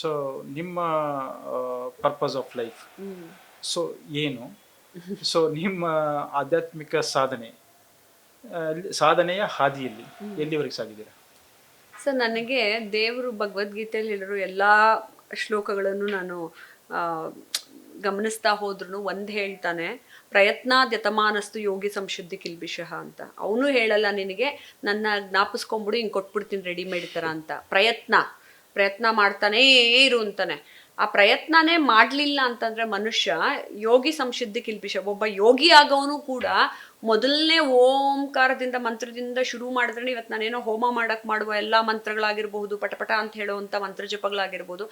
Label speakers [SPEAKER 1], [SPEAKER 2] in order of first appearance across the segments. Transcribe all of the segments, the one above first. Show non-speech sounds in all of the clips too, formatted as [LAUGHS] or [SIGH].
[SPEAKER 1] So ನಿಮ್ಮ purpose of life so ಏನು? So ನಿಮ್ಮ ಆಧ್ಯಾತ್ಮಿಕ ಸಾಧನೆ ಸಾಧನೆಯ ಹಾದಿಯಲ್ಲಿ ಎಲ್ಲಿವರೆಗೆ ಸಾಗಿದ್ದೀರಾ?
[SPEAKER 2] ಸೊ ನನಗೆ ದೇವರು ಭಗವದ್ಗೀತೆಯಲ್ಲಿ ಹೇಳಿರೋ ಎಲ್ಲ ಶ್ಲೋಕಗಳನ್ನು ನಾನು ಗಮನಿಸ್ತಾ ಹೋದ್ರೂ ಒಂದು ಹೇಳ್ತಾನೆ ಪ್ರಯತ್ನಾದ್ಯತಮಾನಸ್ತು ಯೋಗಿ ಸಂಶುದ್ಧಿ ಕಿಲ್ಬಿಷಃ ಅಂತ. ಅವನು ಹೇಳಲ್ಲ ನಿನಗೆ ನನ್ನ ಜ್ಞಾಪಿಸ್ಕೊಂಬಿಡು ಹಿಂಗೆ ಕೊಟ್ಬಿಡ್ತೀನಿ ರೆಡಿಮೇಡ್ ಥರ ಅಂತ. ಪ್ರಯತ್ನ. ಪ್ರಯತ್ನ ಮಾಡ್ತಾನೇ ಇರು ಅಂತಾನೆ. ಆ ಪ್ರಯತ್ನನೇ ಮಾಡಲಿಲ್ಲ ಅಂತಂದ್ರೆ ಮನುಷ್ಯ ಯೋಗಿ ಸಂಶುದ್ಧಿ ಕಿಲ್ಪಿಷ ಒಬ್ಬ ಯೋಗಿ ಆಗೋನು ಕೂಡ ಮೊದಲನೇ ಓಂಕಾರದಿಂದ ಮಂತ್ರದಿಂದ ಶುರು ಮಾಡಿದ್ರೆ ಇವತ್ತು ನಾನೇನೋ ಹೋಮ ಮಾಡಕ್ ಮಾಡುವ ಎಲ್ಲ ಮಂತ್ರಗಳಾಗಿರ್ಬಹುದು ಪಟಪಟ ಅಂತ ಹೇಳುವಂಥ ಮಂತ್ರ ಜಪಗಳಾಗಿರ್ಬೋದು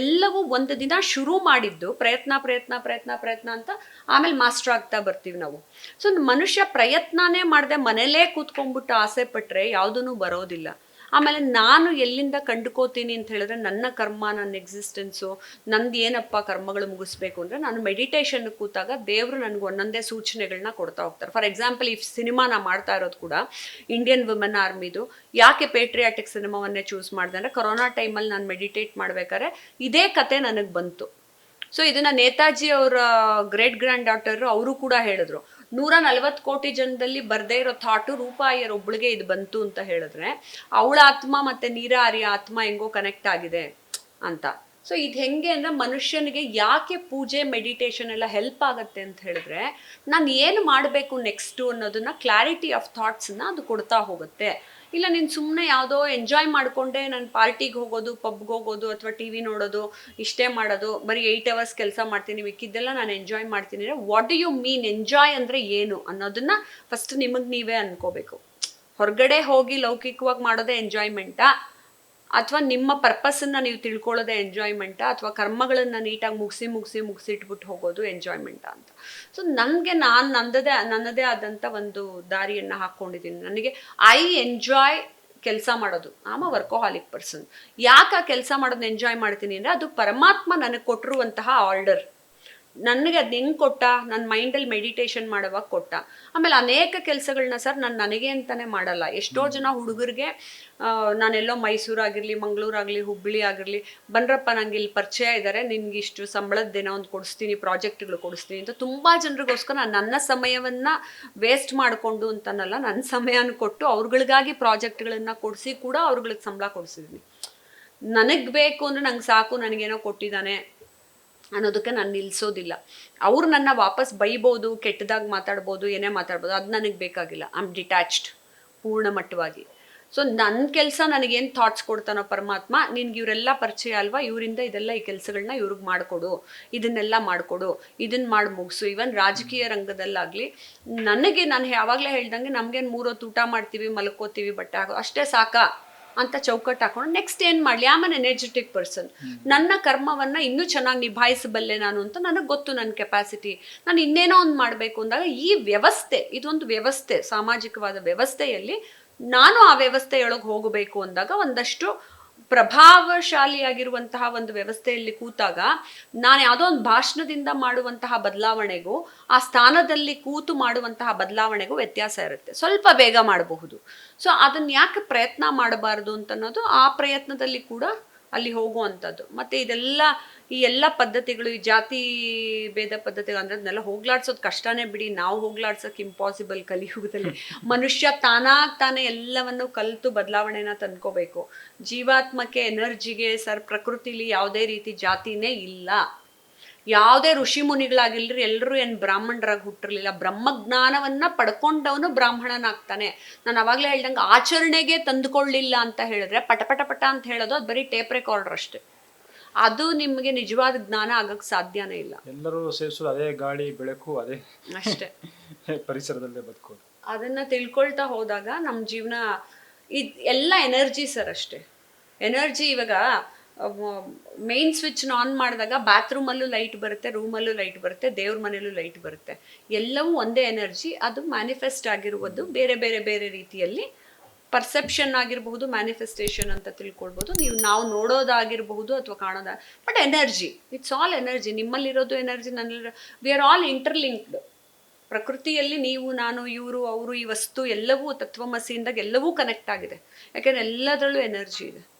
[SPEAKER 2] ಎಲ್ಲವೂ ಒಂದು ದಿನ ಶುರು ಮಾಡಿದ್ದು ಪ್ರಯತ್ನ ಪ್ರಯತ್ನ ಪ್ರಯತ್ನ ಪ್ರಯತ್ನ ಅಂತ ಆಮೇಲೆ ಮಾಸ್ಟರ್ ಆಗ್ತಾ ಬರ್ತೀವಿ ನಾವು. ಸೊ ಮನುಷ್ಯ ಪ್ರಯತ್ನನೇ ಮಾಡದೆ ಮನೇಲೇ ಕೂತ್ಕೊಂಡ್ಬಿಟ್ಟು ಆಸೆ ಪಟ್ರೆ ಯಾವುದೂ ಬರೋದಿಲ್ಲ. ಆಮೇಲೆ ನಾನು ಎಲ್ಲಿಂದ ಕಂಡುಕೋತೀನಿ ಅಂತ ಹೇಳಿದ್ರೆ ನನ್ನ ಕರ್ಮ, ನನ್ನ ಎಕ್ಸಿಸ್ಟೆನ್ಸು ನಂದು ಏನಪ್ಪ ಕರ್ಮಗಳು ಮುಗಿಸ್ಬೇಕು ಅಂದರೆ ನಾನು ಮೆಡಿಟೇಷನ್ ಕೂತಾಗ ದೇವರು ನನಗೆ ಒಂದೊಂದೇ ಸೂಚನೆಗಳನ್ನ ಕೊಡ್ತಾ ಹೋಗ್ತಾರೆ. ಫಾರ್ ಎಕ್ಸಾಂಪಲ್ ಈ ಸಿನಿಮಾ ನಾ ಮಾಡ್ತಾ ಇರೋದು ಕೂಡ ಇಂಡಿಯನ್ ವುಮೆನ್ ಆರ್ಮಿದು ಯಾಕೆ ಪೇಟ್ರಿಯಾಟಿಕ್ ಸಿನಿಮಾವನ್ನೇ ಚೂಸ್ ಮಾಡಿದೆ ಅಂದರೆ ಕೊರೋನಾ ಟೈಮಲ್ಲಿ ನಾನು ಮೆಡಿಟೇಟ್ ಮಾಡ್ಬೇಕಾದ್ರೆ ಇದೇ ಕತೆ ನನಗೆ ಬಂತು. ಸೊ ಇದನ್ನ ನೇತಾಜಿ ಅವರ ಗ್ರೇಟ್ ಗ್ರ್ಯಾಂಡ್ ಡಾಟರ್ ಅವರು ಕೂಡ ಹೇಳಿದ್ರು. ನೂರ ನಲವತ್ತು ಕೋಟಿ ಜನದಲ್ಲಿ ಬರ್ದೇ ಇರೋ ಥಾಟು ರೂಪಾಯಿಯರ್ ಒಬ್ಳಿಗೆ ಇದು ಬಂತು ಅಂತ ಹೇಳಿದ್ರೆ, ಅವಳ ಆತ್ಮ ಮತ್ತೆ ನೀರಾರಿಯ ಆತ್ಮ ಹೆಂಗೋ ಕನೆಕ್ಟ್ ಆಗಿದೆ ಅಂತ. ಸೊ ಇದು ಹೆಂಗೆ ಅಂದರೆ ಮನುಷ್ಯನಿಗೆ ಯಾಕೆ ಪೂಜೆ ಮೆಡಿಟೇಷನ್ ಎಲ್ಲ ಹೆಲ್ಪ್ ಆಗುತ್ತೆ ಅಂತ ಹೇಳಿದ್ರೆ, ನಾನು ಏನು ಮಾಡಬೇಕು ನೆಕ್ಸ್ಟು ಅನ್ನೋದನ್ನ ಕ್ಲಾರಿಟಿ ಆಫ್ ಥಾಟ್ಸನ್ನ ಅದು ಕೊಡ್ತಾ ಹೋಗುತ್ತೆ. ಇಲ್ಲ, ನೀನು ಸುಮ್ಮನೆ ಯಾವುದೋ ಎಂಜಾಯ್ ಮಾಡಿಕೊಂಡೆ ನಾನು ಪಾರ್ಟಿಗೆ ಹೋಗೋದು ಪಬ್ಗೆ ಹೋಗೋದು ಅಥವಾ ಟಿ ವಿ ನೋಡೋದು, ಇಷ್ಟೇ ಮಾಡೋದು, ಬರೀ ಏಯ್ಟ್ ಅವರ್ಸ್ ಕೆಲಸ ಮಾಡ್ತೀನಿ, ಮಿಕ್ಕಿದ್ದೆಲ್ಲ ನಾನು ಎಂಜಾಯ್ ಮಾಡ್ತೀನಿ ಅಂದರೆ what do you mean enjoy ಅಂದರೆ ಏನು ಅನ್ನೋದನ್ನ ಫಸ್ಟ್ ನಿಮಗೆ ನೀವೇ ಅನ್ಕೋಬೇಕು. ಹೊರಗಡೆ ಹೋಗಿ ಲೌಕಿಕವಾಗಿ ಮಾಡೋದೇ ಎಂಜಾಯ್ಮೆಂಟಾ ಅಥವಾ ನಿಮ್ಮ ಪರ್ಪಸನ್ನು ನೀವು ತಿಳ್ಕೊಳ್ಳೋದೇ ಎಂಜಾಯ್ಮೆಂಟಾ ಅಥವಾ ಕರ್ಮಗಳನ್ನು ನೀಟಾಗಿ ಮುಗಿಸಿ ಮುಗಿಸಿ ಮುಗಿಸಿಟ್ಬಿಟ್ಟು ಹೋಗೋದು ಎಂಜಾಯ್ಮೆಂಟ ಅಂತ. ಸೊ ನನಗೆ ನಾನು ನನ್ನದೇ ನನ್ನದೇ ಆದಂಥ ಒಂದು ದಾರಿಯನ್ನು ಹಾಕ್ಕೊಂಡಿದ್ದೀನಿ. ನನಗೆ ಐ ಎಂಜಾಯ್ ಕೆಲಸ ಮಾಡೋದು. ಆಮ ವರ್ಕೋಹಾಲಿಕ್ ಪರ್ಸನ್ ಯಾಕೆ ಆ ಕೆಲಸ ಮಾಡೋದನ್ನ ಎಂಜಾಯ್ ಮಾಡ್ತೀನಿ ಅಂದರೆ ಅದು ಪರಮಾತ್ಮ ನನಗೆ ಕೊಟ್ಟಿರುವಂತಹ ಆರ್ಡರ್ ನನಗೆ ಅದು ಹೆಂಗೆ ಕೊಟ್ಟ? ನನ್ನ ಮೈಂಡಲ್ಲಿ ಮೆಡಿಟೇಷನ್ ಮಾಡುವಾಗ ಕೊಟ್ಟ. ಆಮೇಲೆ ಅನೇಕ ಕೆಲಸಗಳನ್ನ ಸರ್ ನಾನು ನನಗೆ ಅಂತಲೇ ಮಾಡಲ್ಲ. ಎಷ್ಟೋ ಜನ ಹುಡುಗರಿಗೆ ನಾನೆಲ್ಲೋ ಮೈಸೂರಾಗಿರಲಿ ಮಂಗಳೂರಾಗಲಿ ಹುಬ್ಬಳ್ಳಿ ಆಗಿರಲಿ ಬನ್ರಪ್ಪ ನಂಗೆ ಇಲ್ಲಿ ಪರಿಚಯ ಇದ್ದಾರೆ ನಿನ್ಗೆ ಇಷ್ಟು ಸಂಬಳದ್ದೇನೋ ಒಂದು ಕೊಡಿಸ್ತೀನಿ ಪ್ರಾಜೆಕ್ಟ್ಗಳು ಕೊಡಿಸ್ತೀನಿ ಅಂತ ತುಂಬ ಜನರಿಗೋಸ್ಕರ ನಾನು ನನ್ನ ಸಮಯವನ್ನು ವೇಸ್ಟ್ ಮಾಡಿಕೊಂಡು ಅಂತನಲ್ಲ ನನ್ನ ಸಮಯನ ಕೊಟ್ಟು ಅವ್ರಗಳಿಗಾಗಿ ಪ್ರಾಜೆಕ್ಟ್ಗಳನ್ನು ಕೊಡಿಸಿ ಕೂಡ ಅವ್ರಗಳಿಗೆ ಸಂಬಳ ಕೊಡಿಸಿದ್ದೀನಿ ನನಗೆ ಬೇಕು ಅಂದರೆ ನಂಗೆ ಸಾಕು ನನಗೇನೋ ಕೊಟ್ಟಿದ್ದಾನೆ ಅನ್ನೋದಕ್ಕೆ ನಾನು ನಿಲ್ಲಿಸೋದಿಲ್ಲ ಅವ್ರು ನನ್ನ ವಾಪಸ್ ಬೈಬೋದು, ಕೆಟ್ಟದಾಗಿ ಮಾತಾಡ್ಬೋದು, ಏನೇ ಮಾತಾಡ್ಬೋದು, ಅದು ನನಗೆ ಬೇಕಾಗಿಲ್ಲ. ಐ ಆಮ್ ಡಿಟ್ಯಾಚ್ಡ್ ಪೂರ್ಣ ಮಟ್ಟವಾಗಿ ಸೊ ನನ್ನ ಕೆಲಸ ನನಗೇನು ಥಾಟ್ಸ್ ಕೊಡ್ತಾನೋ ಪರಮಾತ್ಮ, ನಿನ್ಗೆ ಇವರೆಲ್ಲ ಪರಿಚಯ ಅಲ್ವಾ? ಇವರಿಂದ ಇದೆಲ್ಲ ಈ ಕೆಲಸಗಳನ್ನ ಇವ್ರಿಗೆ ಮಾಡಿಕೊಡು. ಇದನ್ನೆಲ್ಲ ಮಾಡಿಕೊಡು. ಇದನ್ನ ಮಾಡಿ ಮುಗಿಸು. ಇವನ್ ರಾಜಕೀಯ ರಂಗದಲ್ಲಾಗಲಿ, ನನಗೆ ನಾನು ಯಾವಾಗಲೇ ಹೇಳ್ದಂಗೆ ನಮಗೇನು ಮೂರೊತ್ತು ಊಟ ಮಾಡ್ತೀವಿ, ಮಲ್ಕೋತೀವಿ ಬಟ್ಟೆ ಅಷ್ಟೇ ಸಾಕಾ? ಅಂತ ಚೌಕಟ್ಟು ಹಾಕೊಂಡು ನೆಕ್ಸ್ಟ್ ಏನು ಮಾಡಲಿ? ಆಮ್ ಅನ್ ಎನರ್ಜೆಟಿಕ್ ಪರ್ಸನ್ ನನ್ನ ಕರ್ಮವನ್ನು ಇನ್ನೂ ಚೆನ್ನಾಗಿ ನಿಭಾಯಿಸಬಲ್ಲೆ ನಾನು ಅಂತ ನನಗೆ ಗೊತ್ತು ನನ್ನ ಕೆಪಾಸಿಟಿ ನಾನು ಇನ್ನೇನೋ ಒಂದು ಮಾಡಬೇಕು ಅಂದಾಗ ಈ ವ್ಯವಸ್ಥೆ, ಇದೊಂದು ವ್ಯವಸ್ಥೆ, ಸಾಮಾಜಿಕವಾದ ವ್ಯವಸ್ಥೆಯಲ್ಲಿ ನಾನು ಆ ವ್ಯವಸ್ಥೆಯೊಳಗೆ ಹೋಗಬೇಕು ಅಂದಾಗ ಒಂದಷ್ಟು ಪ್ರಭಾವಶಾಲಿಯಾಗಿರುವಂತಹ ಒಂದು ವ್ಯವಸ್ಥೆಯಲ್ಲಿ ಕೂತಾಗ ನಾನು ಯಾವುದೋ ಒಂದು ಭಾಷಣದಿಂದ ಮಾಡುವಂತಹ ಬದಲಾವಣೆಗೂ, ಆ ಸ್ಥಾನದಲ್ಲಿ ಕೂತು ಮಾಡುವಂತಹ ಬದಲಾವಣೆಗೂ ವ್ಯತ್ಯಾಸ ಇರುತ್ತೆ. ಸ್ವಲ್ಪ ಬೇಗ ಮಾಡಬಹುದು. ಸೊ ಅದನ್ನ ಯಾಕೆ ಪ್ರಯತ್ನ ಮಾಡಬಾರದು ಅಂತ ಅನ್ನೋದು ಆ ಪ್ರಯತ್ನದಲ್ಲಿ ಕೂಡ ಅಲ್ಲಿ ಹೋಗುವಂಥದ್ದು. ಮತ್ತೆ ಇದೆಲ್ಲ ಈ ಎಲ್ಲ ಪದ್ಧತಿಗಳು, ಈ ಜಾತಿ ಭೇದ ಪದ್ಧತಿಗಳು ಅಂದ್ರೆ ಅದನ್ನೆಲ್ಲ ಹೋಗ್ಲಾಡ್ಸೋದು ಕಷ್ಟನೇ ಬಿಡಿ. ನಾವು ಹೋಗ್ಲಾಡ್ಸೋಕೆ ಇಂಪಾಸಿಬಲ್ ಕಲಿಯುಗದಲ್ಲಿ. ಮನುಷ್ಯ ತಾನಾಗ್ ತಾನೇ ಎಲ್ಲವನ್ನು ಕಲಿತು ಬದಲಾವಣೆನ ತಂದ್ಕೋಬೇಕು. ಜೀವಾತ್ಮಕ್ಕೆ ಎನರ್ಜಿಗೆ, ಸರ್ ಪ್ರಕೃತಿಲಿ ಯಾವುದೇ ರೀತಿ ಜಾತಿನೇ ಇಲ್ಲ. ಯಾವುದೇ ಋಷಿ ಮುನಿಗಳಾಗಿಲ್ರಿ ಎಲ್ಲರೂ ಏನು ಬ್ರಾಹ್ಮಣರಾಗಿ ಹುಟ್ಟಿರಲಿಲ್ಲ. ಬ್ರಹ್ಮಜ್ಞಾನವನ್ನ ಪಡ್ಕೊಂಡವನು ಬ್ರಾಹ್ಮಣನಾಗ್ತಾನೆ. ನಾನು ಅವಾಗಲೇ ಹೇಳ್ದಂಗೆ ಆಚರಣೆಗೆ ತಂದುಕೊಳ್ಳಿಲ್ಲ ಅಂತ ಹೇಳಿದ್ರೆ ಪಟ ಪಟ ಪಟ ಅಂತ ಹೇಳೋದು, ಅದು ಬರೀ ಟೇಪ್ ರೆಕಾರ್ಡರ್ ಅಷ್ಟೇ. ಅದು ನಿಮಗೆ ನಿಜವಾದ ಜ್ಞಾನ ಆಗಕ್ಕೆ ಸಾಧ್ಯನೇ ಇಲ್ಲ.
[SPEAKER 1] ಎಲ್ಲರೂ ಸೇವಿಸಲು ಅದೇ ಗಾಳಿ ಬೆಳಕು ಅದೇ
[SPEAKER 2] ಅಷ್ಟೇ. [LAUGHS]
[SPEAKER 1] ಪರಿಸರದಲ್ಲೇ ಬದುಕೋದು.
[SPEAKER 2] ಅದನ್ನ ತಿಳ್ಕೊಳ್ತಾ ಹೋದಾಗ ನಮ್ಮ ಜೀವನ ಇದು ಎಲ್ಲ ಎನರ್ಜಿ ಸರ್ ಅಷ್ಟೇ. ಎನರ್ಜಿ ಇವಾಗ ಮೇನ್ ಸ್ವಿಚ್ ಆನ್ ಮಾಡಿದಾಗ ಬಾತ್ರೂಮಲ್ಲೂ ಲೈಟ್ ಬರುತ್ತೆ ರೂಮಲ್ಲೂ ಲೈಟ್ ಬರುತ್ತೆ ದೇವ್ರ ಮನೆಯಲ್ಲೂ ಲೈಟ್ ಬರುತ್ತೆ. ಎಲ್ಲವೂ ಒಂದೇ ಎನರ್ಜಿ ಅದು ಮ್ಯಾನಿಫೆಸ್ಟ್ ಆಗಿರುವುದು ಬೇರೆ ಬೇರೆ ಬೇರೆ ರೀತಿಯಲ್ಲಿ ಪರ್ಸೆಪ್ಷನ್ ಆಗಿರಬಹುದು ಮ್ಯಾನಿಫೆಸ್ಟೇಷನ್ ಅಂತ ತಿಳ್ಕೊಳ್ಬೋದು. ನೀವು ನಾವು ನೋಡೋದಾಗಿರಬಹುದು ಅಥವಾ ಕಾಣೋದ but energy it's all energy ನಿಮ್ಮಲ್ಲಿರೋದು energy ನನ್ನಲ್ಲಿ ವಿ ಆರ್ ಆಲ್ ಇಂಟರ್ಲಿಂಕ್ಡ್ ಪ್ರಕೃತಿಯಲ್ಲಿ ನೀವು, ನಾನು, ಇವರು, ಅವರು, ಈ ವಸ್ತು ಎಲ್ಲವೂ, ತತ್ವಮಸಿಯಿಂದ ಎಲ್ಲವೂ ಕನೆಕ್ಟ್ ಆಗಿದೆ. ಯಾಕೆಂದ್ರೆ ಎಲ್ಲದರಲ್ಲೂ ಎನರ್ಜಿ ಇದೆ.